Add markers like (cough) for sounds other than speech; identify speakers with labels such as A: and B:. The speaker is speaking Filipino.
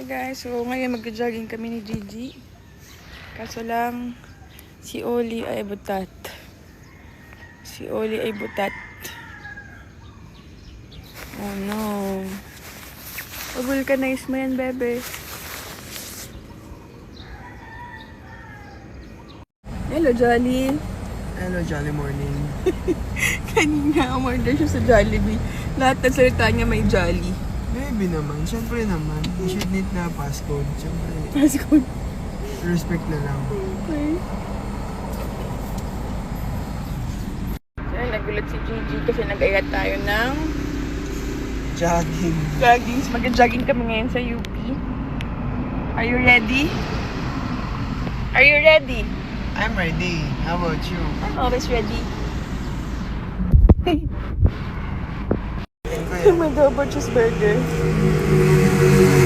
A: Hi guys, so ngayon mag-jogging kami ni Gigi. Kaso lang, si Oli ay butat. Si Oli ay butat. Oh no. Pag-vulcanize mo yan, bebe. Hello, Jolly.
B: Hello, Jolly Morning. (laughs)
A: Kanina, umorder siya sa Jollibee. Lahat ng salita niya may Jolly.
B: Maybe naman. Siyempre naman. You should need na passcode. Siyempre,
A: Passcode.
B: respect na lang.
A: Okay. Kaya nagulat si Gigi kasi nag-ayat tayo ng
B: Jogging.
A: jogging. Mag-jogging kami ngayon sa UP. Are you ready? Are you ready?
B: I'm ready. How about you?
A: I'm always ready. (laughs) my God! double burger.